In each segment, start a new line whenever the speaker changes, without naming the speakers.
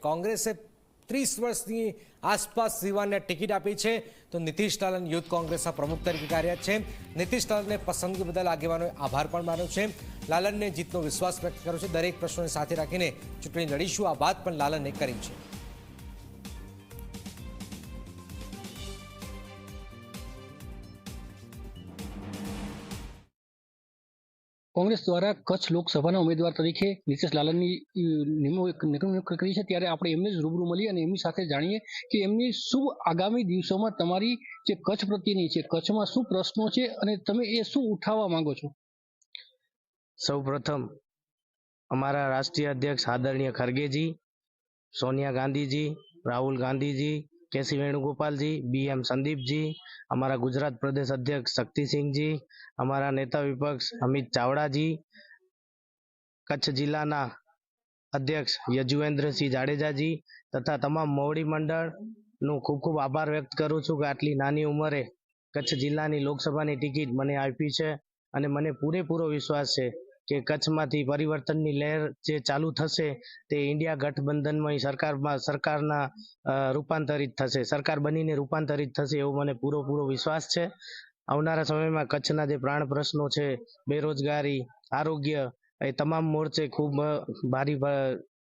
કોંગ્રેસે ત્રીસ વર્ષની આસપાસ સિવાનને ટિકિટ આપી છે. તો નીતિશ લાલન યુથ કોંગ્રેસના પ્રમુખ તરીકે કાર્યરત છે. નીતિશ લાલનને પસંદગી બદલ આગેવાનોએ આભાર પણ માન્યો છે. લાલનને જીતનો વિશ્વાસ વ્યક્ત કર્યો છે. દરેક પ્રશ્નોને સાથે રાખીને ચૂંટણી લડીશું. આ વાત પણ લાલને કરી છે.
કોંગ્રેસ દ્વારા કચ્છ લોકસભાના ઉમેદવાર તરીકે નીતિશ નિમણૂક નિમણૂક કરી છે. ત્યારે આપણે એમને જ રૂબરૂ મળી અને એમની સાથે જાણીએ કે એમની શું આગામી દિવસોમાં તમારી જે કચ્છ પ્રત્યેની છે, કચ્છમાં શું પ્રશ્નો છે અને તમે એ શું ઉઠાવવા માંગો છો?
સૌ પ્રથમ અમારા રાષ્ટ્રીય અધ્યક્ષ આદરણીય Kharge ji, Sonia Gandhi ji, Rahul Gandhi ji KC Venugopal ji, B M Sandeep ji, અમારા ગુજરાત પ્રદેશ અધ્યક્ષ શક્તિસિંહજી, અમારા નેતા વિપક્ષ અમિત ચાવડાજી, કચ્છ જિલ્લાના અધ્યક્ષ યજુવેન્દ્રસિંહ જાડેજાજી તથા તમામ મોવડી મંડળનું ખૂબ ખૂબ આભાર વ્યક્ત કરું છું કે આટલી નાની ઉંમરે કચ્છ જિલ્લાની લોકસભાની ટિકિટ મને આપી છે અને મને પૂરેપૂરો વિશ્વાસ છે. કે કચ્છમાંથી પરિવર્તનની લહેર જે ચાલુ થશે તે ઇન્ડિયા ગઠબંધનમાં સરકારમાં સરકારના રૂપાંતરિત થશે. સરકાર બનીને રૂપાંતરિત થશે એવો મને પૂરો વિશ્વાસ છે. આવનારા સમયમાં કચ્છના જે પ્રાણ પ્રશ્નો છે, બેરોજગારી, આરોગ્ય, એ તમામ મોરચે ખૂબ ભારી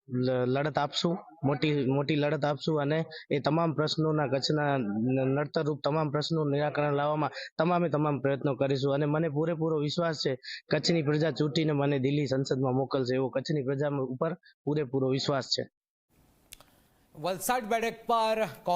લડત આપશું, મોટી મોટી લડત આપશું અને એ તમામ પ્રશ્નોના કચ્છના નડતરરૂપ તમામ પ્રશ્નોનું નિરાકરણ લાવવામાં તમામે તમામ પ્રયત્નો કરીશું. અને મને પૂરેપૂરો વિશ્વાસ છે, કચ્છની પ્રજા ચૂંટીને મને દિલ્હી સંસદમાં મોકલશે એવો કચ્છની પ્રજા ઉપર પૂરેપૂરો વિશ્વાસ છે.
વલસાડ બેઠક પર